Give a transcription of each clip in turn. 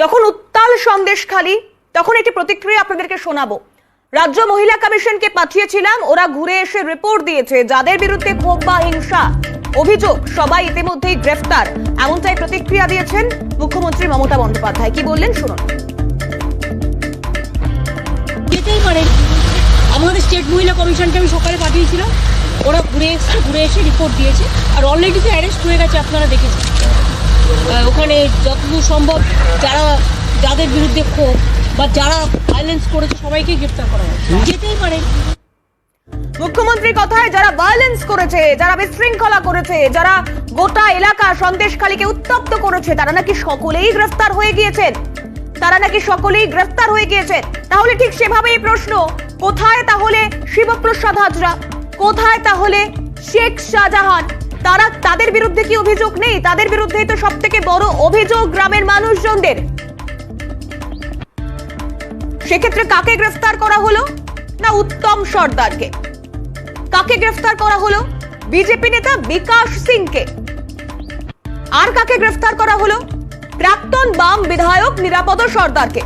যখন উত্তাল সন্দেশখালি তখন একটি প্রতিক্রিয়া আপনাদেরকে শোনাবো। রাজ্য মহিলা কমিশনকে পাঠিয়েছিলাম, ওরা ঘুরে এসে রিপোর্ট দিয়েছে, যাদের বিরুদ্ধে ক্ষোভ বা হিংসা। অভিযোগ, সবাই ইতিমধ্যেই গ্রেফতার। এমনটাই প্রতিক্রিয়া দিয়েছেন মুখ্যমন্ত্রী মমতা বন্দ্যোপাধ্যায়। কি বললেন, শুনুন। যেতেই পারে আমাদের স্টেট মহিলা কমিশনকে আমি সকালে পাঠিয়েছিলাম। ওরা ঘুরে এসছে ঘুরে এসে রিপোর্ট দিয়েছে। আর অলরেডি তো অ্যারেস্ট হয়ে গেছে, আপনারা দেখেছেন। ওখানে যতদূর সম্ভব যারা যাদের বিরুদ্ধে ক্ষোভ বা যারা ভায়োলেন্স করেছে সবাইকে গ্রেপ্তার করা হয়েছে। যেতেই পারে। মুখ্যমন্ত্রীর কথায় যারা ভায়োলেন্স করেছে যারা বিশৃঙ্খলা করেছে যারা গোটা এলাকা সন্দেশখালীকে উত্তপ্ত করেছে তারা নাকি সকলেই গ্রেফতার হয়ে গিয়েছেন? তারা নাকি সকলেই গ্রেফতার হয়ে গিয়েছেন? তাহলে ঠিক সেভাবেই প্রশ্ন কোথায় তাহলে শিবপ্রসাদ হাজরা? কোথায় তাহলে শেখ শাহজাহান? তারা তাদের বিরুদ্ধে কি অভিযোগ নেই? তাদের বিরুদ্ধেই তো সব থেকে বড় অভিযোগ গ্রামের মানুষজনদের। সেক্ষেত্রে কাকে গ্রেফতার করা হলো? না উত্তম সর্দারকে? কাকে গ্রেফতার করা হলো? বিজেপি নেতা বিকাশ সিংকে। আর কাকে গ্রেফতার করা হলো? প্রাক্তন বাম বিধায়ক নিরাপদ সর্দারকে।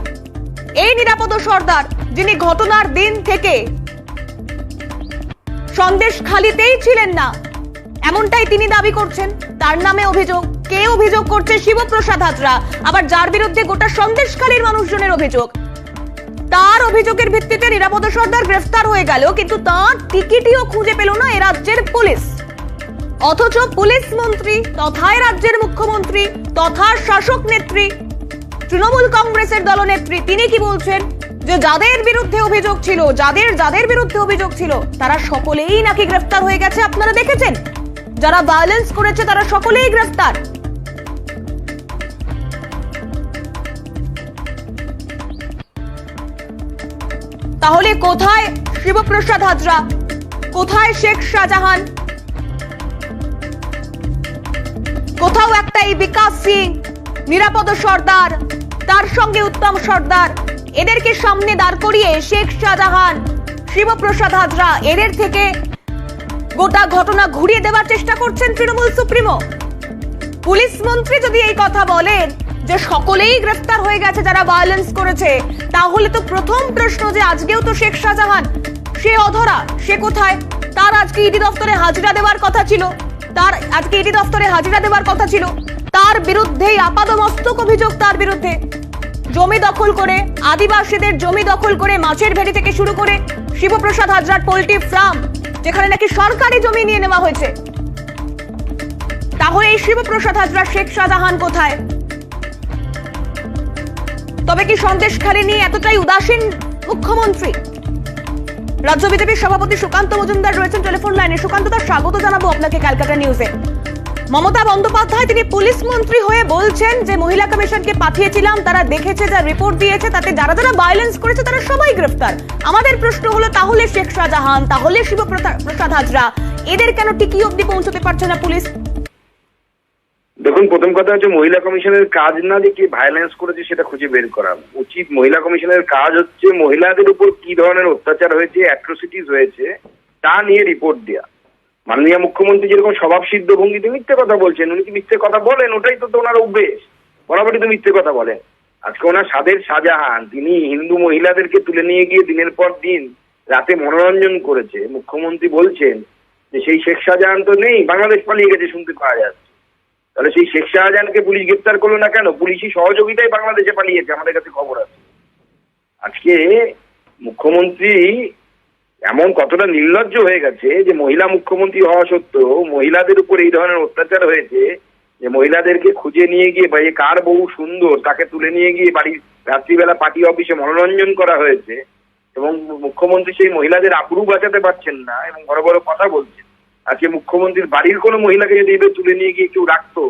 এই নিরাপদ সর্দার, যিনি ঘটনার দিন থেকে সন্দেশ খালিতেই ছিলেন না এমনটাই তিনি দাবি করছেন। তার নামে অভিযোগ। কে অভিযোগ করছে? শিবপ্রসাদ হাজরা। আবার যার বিরুদ্ধে গোটা সন্দেশখালীর মানুষজনের অভিযোগ। তার অভিযোগের ভিত্তিতে নিরাপদ সর্দার গ্রেফতার হয়ে গেল, কিন্তু তার টিকিটিও খুঁজে পেল না এ রাজ্যের পুলিশ। অথচ পুলিশ মন্ত্রী তথায় রাজ্যের মুখ্যমন্ত্রী তথা শাসক নেত্রী, তৃণমূল কংগ্রেসের দলনেত্রী, তিনি কি বলছেন? যে যাদের বিরুদ্ধে অভিযোগ ছিল, যাদের যাদের বিরুদ্ধে অভিযোগ ছিল, তারা সকলেই নাকি গ্রেফতার হয়ে গেছে, আপনারা দেখেছেন? যারা ভায়োলেন্স করেছে, তারা সকলেই গ্রেফতার। তাহলে কোথায় শিবপ্রসাদ হাজরা? কোথায় শেখ শাহজাহান? কোথাও একটা এই বিকাশ সিং, নিরাপদ সর্দার, তার সঙ্গে উত্তম সর্দার। এদেরকে সামনে দাঁড় করিয়ে শেখ শাহজাহান, শিবপ্রসাদ হাজরা, এদের থেকে গোটা ঘটনা ঘুরিয়ে দেওয়ার চেষ্টা করছেন তৃণমূল সুপ্রিমো। পুলিশ মন্ত্রী যদি এই কথা বলেন যে সকলেই গ্রেফতার হয়ে গেছে যারা ভায়োলেন্স করেছে, তাহলে তো প্রথম প্রশ্ন যে আজকেও তো শেখ শাহজাহান, সে অধরা, সে কোথায়? তার আজকে ইডি দফতরে হাজিরা দেওয়ার কথা ছিল। তার আজকে ইডি দফতরে হাজিরা দেওয়ার কথা ছিল। তার বিরুদ্ধেই আপাদমস্তক অভিযোগ তার বিরুদ্ধে। জমি দখল করে, আদিবাসীদের জমি দখল করে মাছের ভেড়ি থেকে শুরু করে শিবপ্রসাদ হাজরার পোল্ট্রি ফার্ম, যেখানে নাকি সরকারি জমি নিয়ে নেওয়া হয়েছে। তাহলে এই শিবপ্রসাদ হাজরা শেখ শাহজাহান কোথায়? তবে কি সন্দেশখালী নিয়ে এতটাই উদাসীন মুখ্যমন্ত্রী? রাজ্য বিজেপির সভাপতি সুকান্ত মজুমদার রয়েছেন টেলিফোন লাইনে। সুকান্ত তার স্বাগত জানাব আপনাকে ক্যালকাটা নিউজে। মমতা বন্দ্যোপাধ্যায়, তিনি পুলিশ মন্ত্রী হয়ে বলছেন যে, মহিলা কমিশনকে পাঠিয়েছিলাম, তারা দেখেছে যা রিপোর্ট দিয়েছে, তাতে যারা যারা ভায়োলেন্স করেছে, তারা সবাই গ্রেফতার। আমাদের প্রশ্ন হলো, তাহলে শেখ শাহজাহান, তাহলে শিবপ্রসাদ হাজরা, এদের কেন টিকি অব্দি পৌঁছতে পারছে না পুলিশ? দেখুন, প্রথম কথা হচ্ছে মহিলা কমিশনের কাজ না যে কি ভায়োলেন্স করেছে সেটা খুঁজে বের করা উচিত। মহিলা কমিশনের কাজ হচ্ছে মহিলাদের উপর কি ধরনের অত্যাচার হয়েছে অ্যাট্রোসিটিস হয়েছে, তা নিয়ে রিপোর্ট দেওয়া মাননীয় মুখ্যমন্ত্রী যেরকম স্বভাব সিদ্ধ ভঙ্গিতে মিথ্যে কথা বলছেন, উনি কি মিথ্যে কথা বলেন? ওটাই তো ওনার অভ্যেস। বরাবরই তো মিথ্যে কথা বলেন। আজকে ওনার সাদের শাহজাহান, তিনি হিন্দু মহিলাদেরকে তুলে নিয়ে গিয়ে দিনের পর দিন রাতে মনোরঞ্জন করেছে। মুখ্যমন্ত্রী বলছেন যে সেই শেখ শাহজাহান তো নেই, বাংলাদেশ পালিয়ে গেছে শুনতে পাওয়া যাচ্ছে। তাহলে সেই শেখ শাহজাহানকে পুলিশ গ্রেপ্তার করল না কেন? পুলিশি সহযোগিতায় বাংলাদেশে পালিয়েছে, আমাদের কাছে খবর আছে। আজকে মুখ্যমন্ত্রী এমন কতটা নির্লজ্জ হয়ে গেছে যে মহিলা মুখ্যমন্ত্রী হওয়া সত্ত্বেও মহিলাদের উপর এই ধরনের অত্যাচার হয়েছে যে মহিলাদেরকে খুঁজে নিয়ে গিয়ে বা কার বহু সুন্দর, তাকে তুলে নিয়ে গিয়ে বাড়ির রাত্রিবেলা পার্টি অফিসে মনোরঞ্জন করা হয়েছে এবং মুখ্যমন্ত্রী সেই মহিলাদের আবরু বাঁচাতে পারছেন না এবং বড় বড় কথা বলছেন। আজকে মুখ্যমন্ত্রীর বাড়ির কোনো মহিলাকে যদি তুলে নিয়ে গিয়ে কেউ রাখতো,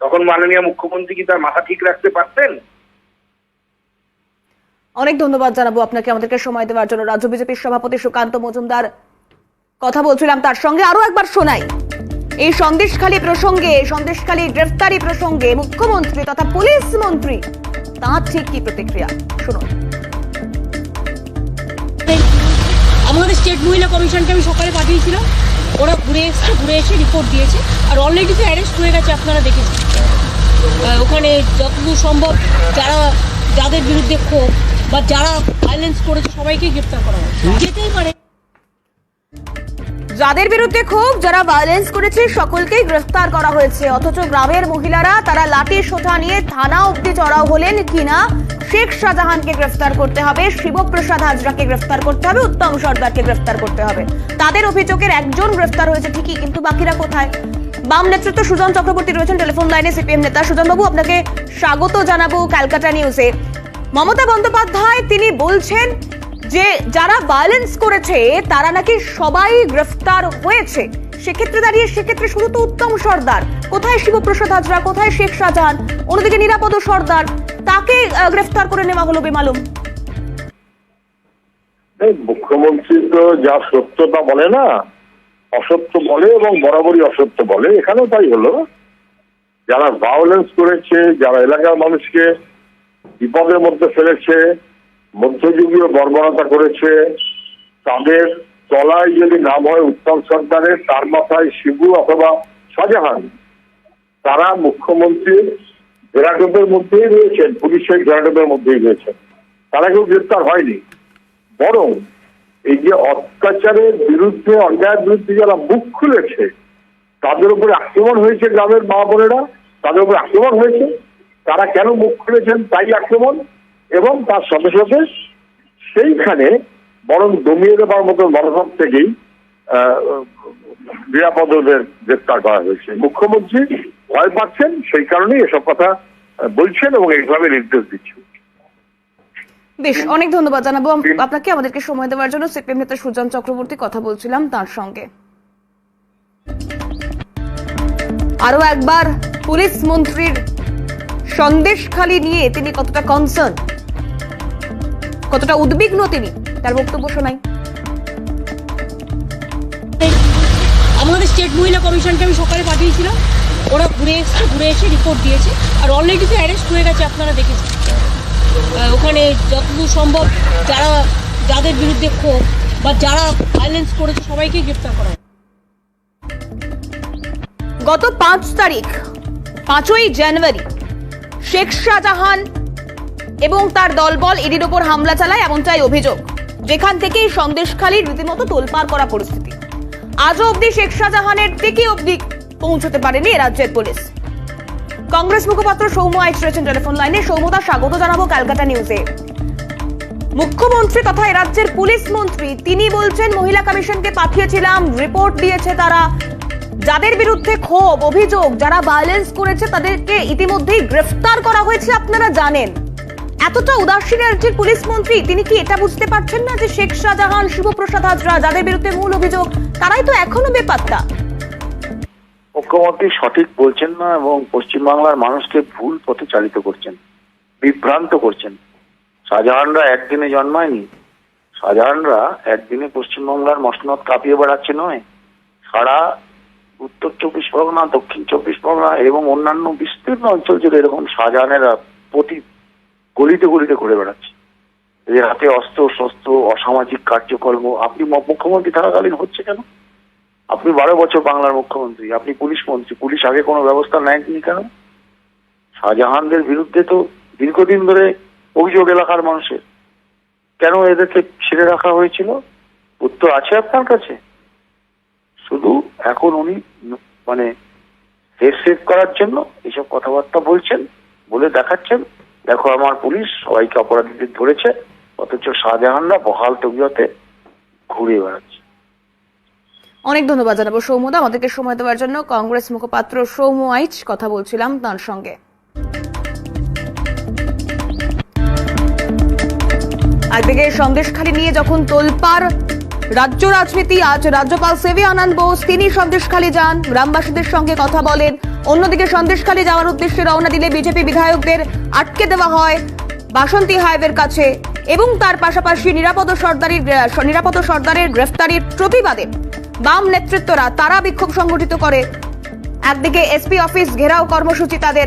তখন মাননীয় মুখ্যমন্ত্রী কি তার মাথা ঠিক রাখতে পারতেন? অনেক ধন্যবাদ জানাব আপনাকে, আমাদেরকে সময় দেওয়ার জন্য। রাজ্য বিজেপির সভাপতি সুকান্ত মজুমদার কথা বলছিলাম তার সঙ্গে। আরও একবার শোনাই, এই সন্দেশখালী প্রসঙ্গে, সন্দেশখালী গ্রেফতারি প্রসঙ্গে মুখ্যমন্ত্রী তথা পুলিশ মন্ত্রী, তাঁর ঠিক কি প্রতিক্রিয়া? শুনুন। আমাদের স্টেট মহিলা কমিশনকে আমি সকালে পাঠিয়েছিলাম। ওরা ঘুরে এসছে, ঘুরে এসে রিপোর্ট দিয়েছে। আর অলরেডি তো অ্যারেস্ট হয়ে গেছে, আপনারা দেখেছেন। ওখানে যতদূর সম্ভব যারা, যাদের বিরুদ্ধে ক্ষোভ বা যারা ভায়োলেন্স করেছে সবাইকে গ্রেপ্তার করা হয় যেতেই পারে। যাদের বিরুদ্ধে ক্ষোভ যারা ভায়োলেন্স করেছে সকলকেই গ্রেফতার করা হয়েছে। অথচ গ্রামের মহিলারা তারা লাঠি সোঠা নিয়ে থানা অব্দি চড়াও হলেন কিনা শেখ শাহজাহানকে গ্রেফতার করতে হবে শিবপ্রসাদ হাজরাকে গ্রেফতার করতে হবে উত্তম সর্দারকে গ্রেফতার করতে হবে। তাদের অভিযোগের একজন গ্রেফতার হয়েছে ঠিকই কিন্তু বাকিরা কোথায়? বাম নেতৃত্ব সুজন চক্রবর্তী রয়েছেন টেলিফোন লাইনে সিপিএম নেতা সুজন বাবু আপনাকে স্বাগত জানাব ক্যালকাটা নিউজে। মমতা বন্দ্যোপাধ্যায়, তিনি বলছেন যে যারা ভায়োলেন্স করেছে, তারা নাকি সবাই গ্রেফতার হয়েছে। সেক্ষেত্রে দাঁড়িয়ে, সেক্ষেত্রে শুধু তো উত্তম সর্দার। কোথায় শিবপ্রসাদ হাজরা? কোথায় শেখ শাহজাহান? অন্যদিকে নিরাপদ সর্দার। তাকে গ্রেফতার করে নেওয়া হলো বেমালুম। মুখ্যমন্ত্রী তো যা সত্যতা বলে না, অসত্য বলে এবং বরাবরই অসত্য বলে, এখানেও তাই হলো। যারা ভায়োলেন্স করেছে, যারা এলাকার মানুষকে বিপদের মধ্যে ফেলেছে, মধ্যযুগীয় বর্বরতা করেছে। তাদের তলায় যদি নাম হয় উত্তম সরকারের তার মাথায় শিবু অথবা শাহজাহান। তারা মুখ্যমন্ত্রীর ঘেরাটোপের মধ্যেই রয়েছেন, পুলিশের ঘেরাটোপের মধ্যেই রয়েছেন। তারা কেউ গ্রেপ্তার হয়নি। বরং এই যে অত্যাচারের বিরুদ্ধে, অন্যায়ের বিরুদ্ধে যারা মুখ খুলেছে, তাদের উপরে আক্রমণ হয়েছে গ্রামের মা বোনেরা, তাদের উপরে আক্রমণ হয়েছে। তারা কেন মুখ খুলেছেন তাই আক্রমণ? এবং তার সাথে সাথে সেইখানে বরং দমিয়ে দেওয়ার মতো মনোভাব থেকেই নিরাপদদের গ্রেপ্তার করা হয়েছে। মুখ্যমন্ত্রী ভয় পাচ্ছেন সেই কারণেই এসব কথা বলছেন এবং এইভাবে নির্দেশ দিচ্ছেন। বেশ অনেক ধন্যবাদ জানাব। আপনাকে আমাদেরকে সময় দেওয়ার জন্য সিপিএম নেতা সুজন চক্রবর্তী কথা বলছিলাম তার সঙ্গে। আরও একবার পুলিশ মন্ত্রীর সন্দেশখালি নিয়ে তিনি কতটা কনসার্ন কতটা উদ্বিগ্ন তিনি? তার বক্তব্য শোনাই। আমাদের স্টেট মহিলা কমিশনকে আমি সকালে পাঠিয়েছিলাম। ওরা ঘুরে এসছে ঘুরে এসে রিপোর্ট দিয়েছে। আর অলরেডি তো অ্যারেস্ট হয়ে গেছে আপনারা দেখেছেন। ওখানে যতদূর সম্ভব যারা যাদের বিরুদ্ধে ক্ষোভ বা যারা ভায়োলেন্স করেছে সবাইকে গ্রেপ্তার করা গত পাঁচ তারিখ পাঁচই জানুয়ারি শেখ শাহজাহান এবং তার দলবল এদের ওপর হামলা চালায় এমনটাই অভিযোগ। যেখান থেকেই সন্দেশখালীর রীতিমতো তোলপাড় করা পরিস্থিতি। আজও অবধি শেখ শাহজাহানের টিকি অবধি পৌঁছতে পারেনি রাজ্যের পুলিশ। কংগ্রেস মুখপাত্র সৌম্য আইচ রয়েছেন টেলিফোন লাইনে। সৌম্যদা স্বাগত জানাব ক্যালকাটা নিউজে। মুখ্যমন্ত্রী তথা রাজ্যের পুলিশ মন্ত্রী, তিনি বলছেন, মহিলা কমিশনকে পাঠিয়েছিলাম, রিপোর্ট দিয়েছে তারা যাদের বিরুদ্ধে ক্ষোভ, অভিযোগ, যারা ভায়োলেন্স করেছে, তাদেরকে ইতিমধ্যেই গ্রেফতার করা হয়েছে, আপনারা জানেন। এতটা উদাসীন রাজ্যের পুলিশ মন্ত্রী, তিনি কি এটা বুঝতে পারছেন না যে শেখ শাহজাহান শিবপ্রসাদ হাজরা যাদের বিরুদ্ধে মূল অভিযোগ, তারাই তো এখনও বেপাত্তা? মুখ্যমন্ত্রী সঠিক বলছেন না এবং পশ্চিমবাংলার মানুষকে ভুল পথে চালিত করছেন, বিভ্রান্ত করছেন। শাহজাহানরা একদিনে জন্মায়নি। শাহজাহানরা একদিনে পশ্চিমবাংলার মসনদ কাঁপিয়ে বেড়াচ্ছে নয়, সারা উত্তর চব্বিশ পরগনা, দক্ষিণ চব্বিশ পরগনা এবং অন্যান্য বিস্তীর্ণ অঞ্চল জুড়ে এরকম শাহজাহানেরা প্রতি গলিতে গলিতে ঘুরে বেড়াচ্ছে। এদের হাতে অস্ত্র, শস্ত্র, অসামাজিক কার্যকর্ম, আপনি মুখ্যমন্ত্রী থাকাকালীন হচ্ছে কেন? আপনি বারো বছর বাংলার মুখ্যমন্ত্রী, আপনি পুলিশ মন্ত্রী, পুলিশ আগে কোনো ব্যবস্থা নেয়নি কেন? শাহজাহানদের বিরুদ্ধে তো দীর্ঘদিন ধরে অভিযোগ এলাকার মানুষের। কেন এদেরকে ছেড়ে রাখা হয়েছিল? উত্তর আছে আপনার কাছে? শুধু এখন উনি মানে হেড সেভ করার জন্য এইসব কথাবার্তা বলছেন, বলে দেখাচ্ছেন, দেখো আমার পুলিশ সবাইকে অপরাধীদের ধরেছে, অথচ শাহজাহানরা বহাল তবিয়তে ঘুরে বেড়াচ্ছে। অনেক ধন্যবাদ জানাব সৌম্যদা আমাদেরকে সময় দেওয়ার জন্য। কংগ্রেস মুখপাত্র সৌম্য আইচ, কথা বলছিলাম তার সঙ্গে। একদিকে সন্দেশখালী নিয়ে যখন তোলপাড় রাজ্য রাজনীতি, আজ রাজ্যপাল সেভি আনন্দ বোস, তিনি সন্দেশখালী যান। গ্রামবাসীদের সঙ্গে কথা বলেন। অন্যদিকে সন্দেশখালী যাওয়ার উদ্দেশ্যে রওনা দিলে বিজেপি বিধায়কদের আটকে দেওয়া হয় বাসন্তী হাইওয়ের কাছে এবং তার পাশাপাশি নিরাপদ সর্দারের নিরাপদ সর্দারের গ্রেফতারির প্রতিবাদে বাম নেতৃত্বরা তারা বিক্ষোভ সংগঠিত করে। একদিকে এসপি অফিস ঘেরাও কর্মসূচি তাদের